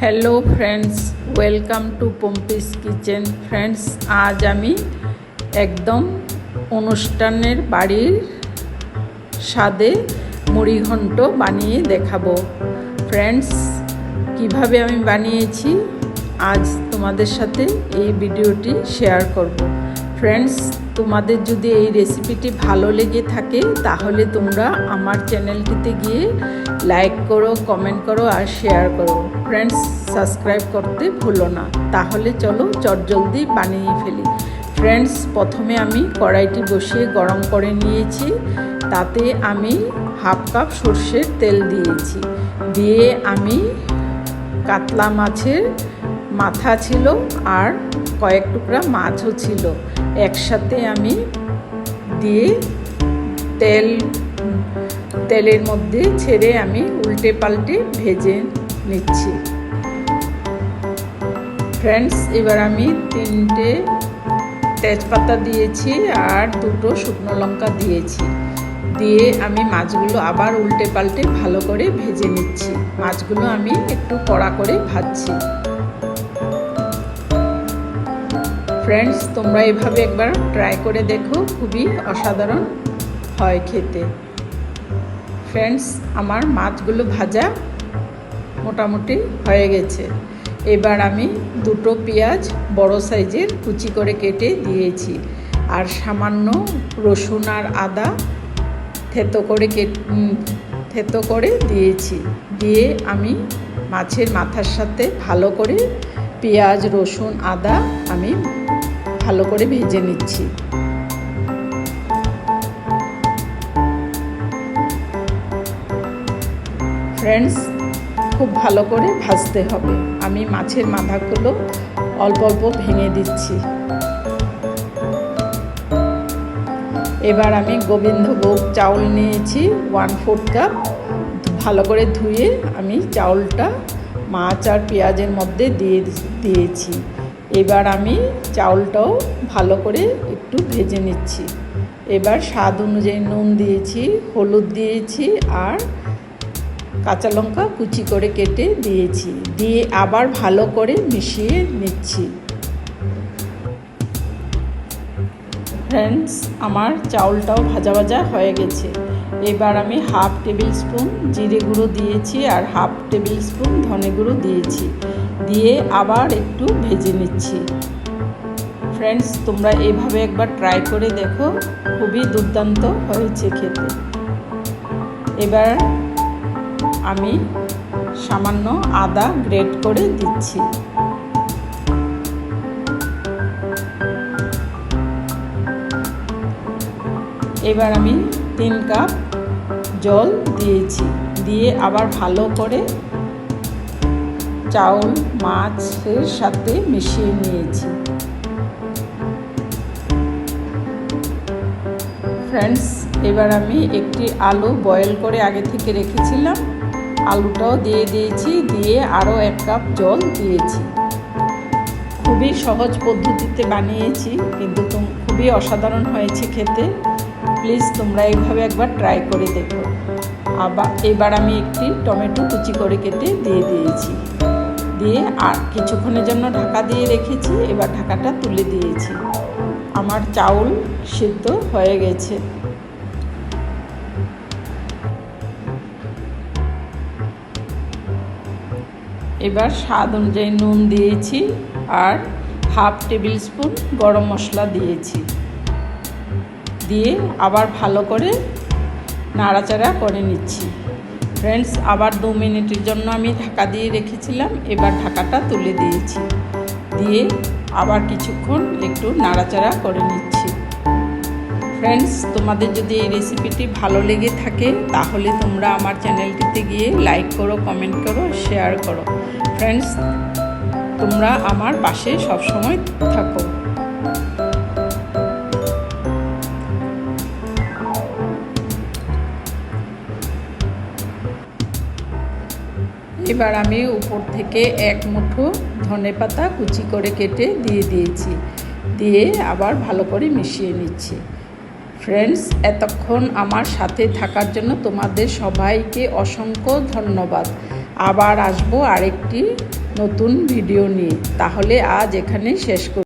Hello friends welcome to Pompi's kitchen friends আজ আমি একদম অনুষ্ঠানের বাড়ির স্বাদে মুড়িঘণ্ট বানিয়ে দেখাবো। ফ্রেন্ডস কীভাবে আমি বানিয়েছি, আজ তোমাদের সাথে এই ভিডিওটি শেয়ার করব। ফ্রেন্ডস তোমাদের যদি এই রেসিপিটি ভালো লেগে থাকে, তাহলে তোমরা আমার চ্যানেলটিতে গিয়ে লাইক করো, কমেন্ট করো আর শেয়ার করো। ফ্রেন্ডস সাবস্ক্রাইব করতে ভুলো না। তাহলে চলো চটজলদি বানিয়ে ফেলি। ফ্রেন্ডস প্রথমে আমি কড়াইটি বসিয়ে গরম করে নিয়েছি। তাতে আমি হাফ কাপ সর্ষের তেল দিয়েছি। দিয়ে আমি কাতলা মাছের মাথা ছিল আর কয়েক টুকরা মাছও ছিল। একসাথে আমি দিয়ে তেল, তেলের মধ্যে ছেড়ে আমি উল্টে পাল্টে ভেজে নিচ্ছি। ফ্রেন্ডস এবার আমি তিনটে তেজপাতা দিয়েছি আর দুটো শুকনো লঙ্কা দিয়েছি। দিয়ে আমি মাছগুলো আবার উল্টে পাল্টে ভালো করে ভেজে নিচ্ছি। মাছগুলো আমি একটু কড়া করে ভাজছি। ফ্রেন্ডস তোমরা এভাবে একবার ট্রাই করে দেখো, খুবই অসাধারণ হয় খেতে। ফ্রেন্ডস আমার মাছগুলো ভাজা মোটামুটি হয়ে গেছে। এবার আমি দুটো পেঁয়াজ বড় সাইজের কুচি করে কেটে দিয়েছি। আর সামান্য রসুন আর আদা থেতো করে থেতো করে দিয়েছি। দিয়ে আমি মাছের মাথার সাথে ভালো করে পেঁয়াজ, রসুন, আদা আমি ভালো করে ভেজে নিচ্ছি। ফ্রেন্ডস খুব ভালো করে ভাজতে হবে। আমি মাছের মাথাগুলো অল্প অল্প ভেঙে দিচ্ছি। এবার আমি গোবিন্দভোগ চাউল নিয়েছি ওয়ান ফোর্থ কাপ ভালো করে ধুয়ে আমি চাউলটা মাছ আর পেঁয়াজের মধ্যে দিয়ে দিয়েছি। এবার আমি চাউলটাও ভালো করে একটু ভেজে নিচ্ছি। এবার স্বাদ অনুযায়ী নুন দিয়েছি, হলুদ দিয়েছি আর কাঁচা লঙ্কা কুচি করে কেটে দিয়েছি। দিয়ে আবার ভালো করে মিশিয়ে নিচ্ছি। ফ্রেন্ডস আমার চাউলটাও ভাজা ভাজা হয়ে গেছে। এবার আমি হাফ টেবিল স্পুন জিরে গুঁড়ো দিয়েছি আর হাফ টেবিল স্পুন ধনে গুঁড়ো দিয়েছি। দিয়ে আবার একটু ভেজে নিচ্ছি। ফ্রেন্ডস তোমরা এইভাবে একবার ট্রাই করে দেখো। খুবই দুর্দান্ত হয়েছে খেতে। এবার আমি সামান্য আদা গ্রেট করে দিচ্ছি। এবার আমি তিন কাপ জল দিয়েছি। দিয়ে আবার ভালো করে চাউল, মাছের সাথে মিশিয়ে নিয়েছি। ফ্রেন্ডস এবার আমি একটি আলু বয়েল করে আগে থেকে রেখেছিলাম। আলুটাও দিয়ে দিয়েছি, দিয়ে আরও এক কাপ জল দিয়েছি। খুবই সহজ পদ্ধতিতে বানিয়েছি, কিন্তু খুবই অসাধারণ হয়েছে খেতে। প্লিজ তোমরা এইভাবে একবার ট্রাই করে দেখো। আবার এবার আমি একটি টমেটো কুচি করে কেটে দিয়ে দিয়েছি। দিয়ে আর কিছুক্ষণের জন্য ঢাকা দিয়ে রেখেছি, এবার ঢাকাটা তুলে দিয়েছি। আমার চাউল সিদ্ধ হয়ে গেছে। এবার স্বাদ অনুযায়ী নুন দিয়েছি আর হাফ টেবিল স্পুন গরম মশলা দিয়েছি। দিয়ে আবার ভালো করে নাড়াচাড়া করে নিচ্ছি। ফ্রেন্ডস, আবার দু মিনিটের জন্য আমি ঢাকা দিয়ে রেখেছিলাম, এবার ঢাকাটা তুলে দিয়েছি। দিয়ে আবার কিছুক্ষণ একটু নাড়াচাড়া করে নিচ্ছি। ফ্রেন্ডস তোমাদের যদি এই রেসিপিটি ভালো লেগে থাকে, তাহলে তোমরা আমার চ্যানেলটিতে গিয়ে লাইক করো কমেন্ট করো শেয়ার করো। ফ্রেন্ডস তোমরা আমার পাশে সবসময় থাকো। এবার আমি উপর থেকে এক মুঠো ধনে পাতা কুচি করে কেটে দিয়ে দিয়েছি। দিয়ে আবার ভালো করে মিশিয়ে নিচ্ছি। ফ্রেন্ডস এতক্ষণ আমার সাথে থাকার জন্য তোমাদের সবাইকে অসংখ্য ধন্যবাদ। আবার আসব আরেকটি নতুন ভিডিও নিয়ে। তাহলে আজ এখানে শেষ করি